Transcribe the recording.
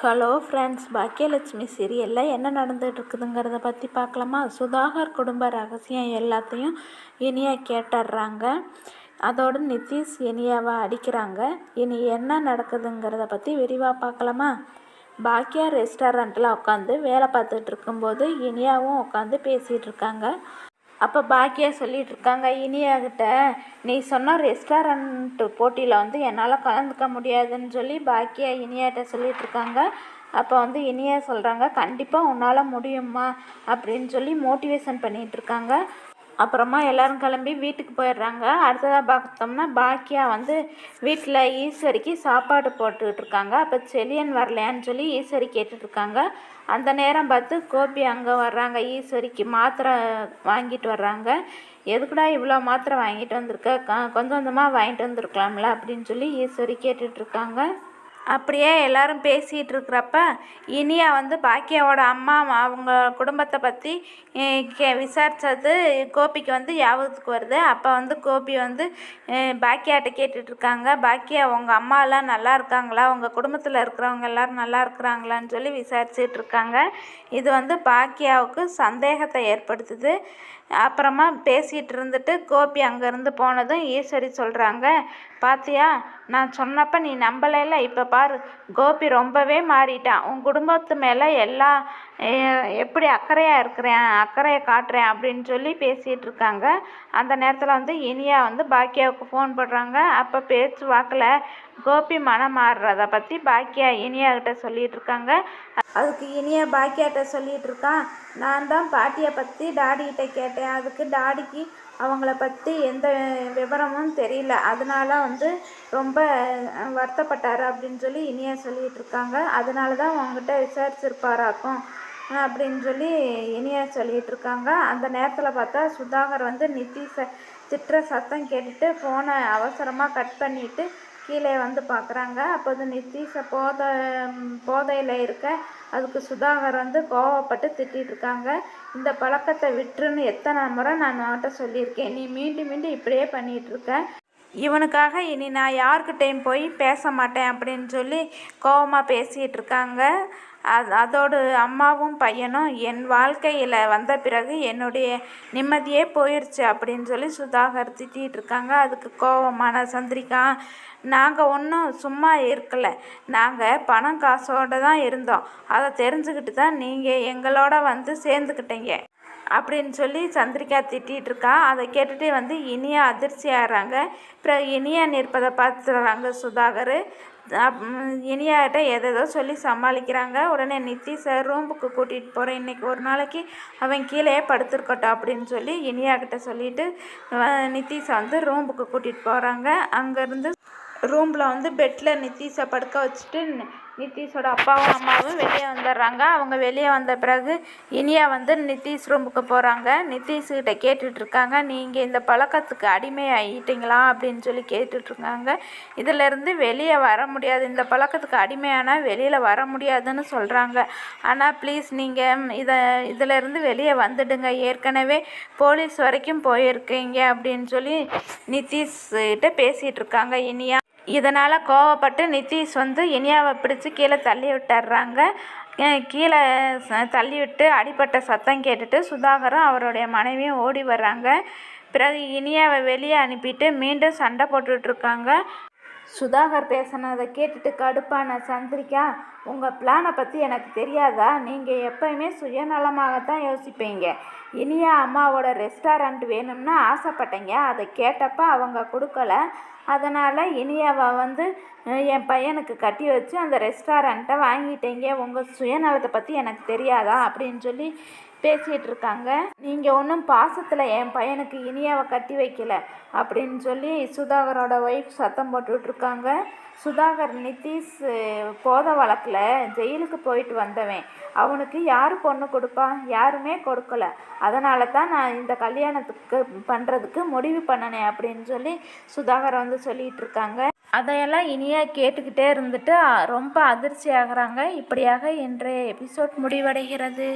Hello friends Baakiyalakshmi சீரியலில் என்ன நடந்துகிட்டு இருக்குதுங்கிறத பற்றி பார்க்கலாமா சுதாகர் குடும்ப ரகசியம் எல்லாத்தையும் இனியா கேட்டுடுறாங்க அதோடு நிதிஷ் இனியாவை அடிக்கிறாங்க. இனி என்ன நடக்குதுங்கிறத பற்றி விரிவாக பார்க்கலாமா பாக்கியா ரெஸ்டாரண்ட்டில் உட்காந்து வேலை பார்த்துட்டு இருக்கும்போது இனியாவும் உட்காந்து பேசிகிட்டு இருக்காங்க அப்போ பாக்கியா சொல்லிட்டு இருக்காங்க இனியாகிட்ட நீ சொன்ன ரெஸ்டாரண்ட்டு போட்டியில் வந்து என்னால் கலந்துக்க முடியாதுன்னு சொல்லி பாக்கியா இனியாட்ட சொல்லிட்டு இருக்காங்க. அப்போ வந்து இனியா சொல்கிறாங்க கண்டிப்பாக உன்னால் முடியுமா அப்படின்னு சொல்லி மோட்டிவேஷன் பண்ணிகிட்டு இருக்காங்க. அப்புறமா எல்லோரும் கிளம்பி வீட்டுக்கு போயிடுறாங்க. அடுத்ததாக பார்த்தோம்னா பாக்கியா வந்து வீட்டில் ஈஸ்வரிக்கு சாப்பாடு போட்டுக்கிட்டு இருக்காங்க. அப்போ செலியன் வரலையான்னு சொல்லி ஈஸ்வரி கேட்டுட்ருக்காங்க அந்த நேரம் பார்த்து கோபி அங்கே வர்றாங்க. ஈஸ்வரிக்கு மாத்திரை வாங்கிட்டு வர்றாங்க. எதுக்குடா இவ்வளோ மாத்திரை வாங்கிட்டு வந்திருக்க? கொஞ்சம் கொஞ்சமாக வாங்கிட்டு வந்திருக்கலாம்ல அப்படின்னு சொல்லி ஈஸ்வரி கேட்டுட்ருக்காங்க அப்படியே எல்லாரும் பேசிகிட்டு இருக்கிறப்ப இனியா வந்து பாக்கியாவோட அம்மா அவங்க குடும்பத்தை பற்றி கே விசாரித்தது கோபிக்கு வந்து ஞாபகத்துக்கு வருது. அப்போ வந்து கோபி வந்து பாக்கியாட்ட கேட்டுட்ருக்காங்க பாக்கியா உங்கள் அம்மாலாம் நல்லா இருக்காங்களா? உங்கள் குடும்பத்தில் இருக்கிறவங்க எல்லோரும் நல்லா இருக்கிறாங்களான்னு சொல்லி விசாரிச்சிட்ருக்காங்க இது வந்து பாக்கியாவுக்கு சந்தேகத்தை ஏற்படுத்துது. அப்புறமா பேசிகிட்டு இருந்துட்டு கோபி அங்கேருந்து போனதும் ஈஸ்வரி சொல்கிறாங்க பாத்தியா நான் சொன்னப்போ நீ நம்பலைல இப்போ பாரு கோபி ரொம்பவே மாறிட்டான். உன் குடும்பத்து மேலே எல்லா எப்படி அக்கறையாக இருக்கிறேன் அக்கறையை காட்டுறேன் அப்படின்னு சொல்லி பேசிகிட்டு இருக்காங்க. அந்த நேரத்தில் வந்து இனியா வந்து பாக்கியாவுக்கு ஃபோன் பண்ணுறாங்க அப்போ பேச்சு வாக்கில் கோபி மனம் மாறுறத பற்றி பாக்கியா இனியாகிட்ட சொல்லிகிட்டு இருக்காங்க அதுக்கு இனியா பாக்கியாட்ட சொல்லிகிட்டு இருக்கான் நான் தான் பாட்டியை பற்றி டாடிக்கிட்ட கேட்டேன். அதுக்கு டாடிக்கு அவங்கள பற்றி எந்த விவரமும் தெரியல. அதனால வந்து ரொம்ப வருத்தப்பட்டார் அப்படின்னு சொல்லி இனியா சொல்லிகிட்டு இருக்காங்க அதனால தான் அவங்ககிட்ட விசாரிச்சிருப்பாராக்கும் அப்படின்னு சொல்லி இனியா சொல்லிகிட்டு இருக்காங்க அந்த நேரத்தில் பார்த்தா சுதாகர் வந்து நிதிஷை திட்டுற சத்தம் கேட்டுட்டு ஃபோனை அவசரமாக கட் பண்ணிவிட்டு கீழே வந்து பார்க்குறாங்க. அப்போது நிதிஷை போத போதையில் இருக்க அதுக்கு சுதாகர் வந்து கோவப்பட்டு திட்டிகிட்டு இருக்காங்க. இந்த பழக்கத்தை விட்டுருன்னு எத்தனை முறை நான் அவன்கிட்ட சொல்லியிருக்கேன். நீ மீண்டும் மீண்டும் இப்படியே பண்ணிகிட்ருக்க இவனுக்காக இனி நான் யார்கிட்டையும் போய் பேச மாட்டேன் அப்படின்னு சொல்லி கோபமாக பேசிகிட்டு இருக்காங்க. அது அதோடு அம்மாவும் பையனும் என் வாழ்க்கையில் வந்த பிறகு என்னுடைய நிம்மதியே போயிடுச்சு அப்படின்னு சொல்லி சுதாகர் திட்டிகிட்டு இருக்காங்க. அதுக்கு கோபமான சந்திரிகா நாங்கள் ஒன்றும் சும்மா இருக்கலை. நாங்கள் பணம் காசோடு தான் இருந்தோம். அதை தெரிஞ்சுக்கிட்டு தான் நீங்கள் எங்களோட வந்து சேர்ந்துக்கிட்டீங்க அப்படின்னு சொல்லி சந்திரிகா திட்டிகிட்டு இருக்கா. அதை கேட்டுட்டு வந்து இனியா அதிர்ச்சி ஆகிறாங்க பிறகு இனியா நிற்பதை பார்த்துறாங்க சுதாகர். இனியாகிட்ட எதோ சொல்லி சமாளிக்கிறாங்க. உடனே நித்திஷை ரூமுக்கு கூட்டிகிட்டு போகிறேன் இன்றைக்கி ஒரு நாளைக்கு அவன் கீழே படுத்துருக்கட்டும் அப்படின்னு சொல்லி இனியாக்கிட்ட சொல்லிவிட்டு நித்திஷை வந்து ரூமுக்கு கூட்டிகிட்டு போகிறாங்க அங்கேருந்து ரூமில் வந்து பெட்டில் நித்திஷை படுக்க வச்சுட்டு நிதிஷோட அப்பாவும் அம்மாவும் வெளியே வந்துடுறாங்க. அவங்க வெளியே வந்த பிறகு இனியா வந்து நிதிஷ் ரூமுக்கு போகிறாங்க நித்தீஷ்கிட்ட கேட்டுட்ருக்காங்க நீங்கள் இந்த பழக்கத்துக்கு அடிமை ஆகிட்டீங்களா அப்படின்னு சொல்லி கேட்டுட்ருக்காங்க இதிலேருந்து வெளியே வர முடியாது. இந்த பழக்கத்துக்கு அடிமையானால் வெளியில் வர முடியாதுன்னு சொல்கிறாங்க ஆனால் ப்ளீஸ் நீங்கள் இதை இதிலேருந்து வெளியே வந்துடுங்க. ஏற்கனவே போலீஸ் வரைக்கும் போயிருக்கீங்க அப்படின்னு சொல்லி நிதிஷ்கிட்ட பேசிகிட்டு இருக்காங்க. இனியா இதனால் கோவப்பட்டு நிதிஷ் வந்து இனியாவை பிடிச்சி கீழே தள்ளி விட்டுறாங்க. கீழே தள்ளி விட்டு அடிப்பட்ட சத்தம் கேட்டுட்டு சுதாகரும் அவருடைய மனைவியும் ஓடி வர்றாங்க. பிறகு இனியாவை வெளியே அனுப்பிட்டு மீண்டும் சண்டை போட்டுட்ருக்காங்க சுதாகர் பேசினதை கேட்டுட்டு கடுப்பான சந்திரிக்கா உங்கள் பிளானை பற்றி எனக்கு தெரியாதா? நீங்கள் எப்போயுமே சுயநலமாகத்தான் யோசிப்பீங்க. இனியா அம்மாவோட ரெஸ்டாரண்ட் வேணும்னு ஆசைப்பட்டீங்க. அதை கேட்டப்போ அவங்க கொடுக்கல. அதனால் இனியாவை வந்து என் பையனுக்கு கட்டி வச்சு அந்த ரெஸ்டாரண்ட்டை வாங்கிட்டீங்க. உங்கள் சுயநலத்தை பற்றி எனக்கு தெரியாதா? அப்படின்னு சொல்லி பேசிகிட்டு இருக்காங்க நீங்கள் ஒன்றும் பாசத்தில் என் பையனுக்கு இனியாவை கட்டி வைக்கல அப்படின்னு சொல்லி சுதாகரோட ஒய்ஃப் சத்தம் போட்டுட்ருக்காங்க. சுதாகர் நிதிஷ் போத வழக்கில் ஜெயிலுக்கு போயிட்டு வந்தவன். அவனுக்கு யார் பொண்ணு கொடுப்பா? யாருமே கொடுக்கல. அதனால தான் நான் இந்த கல்யாணத்துக்கு பண்ணுறதுக்கு முடிவு பண்ணினேன் அப்படின்னு சொல்லி சுதாகர் வந்து சொல்லிகிட்டு இருக்காங்க அதையெல்லாம் இனியாக கேட்டுக்கிட்டே இருந்துட்டு ரொம்ப அதிர்ச்சி ஆகிறாங்க இப்படியாக இன்றைய எபிசோட் முடிவடைகிறது.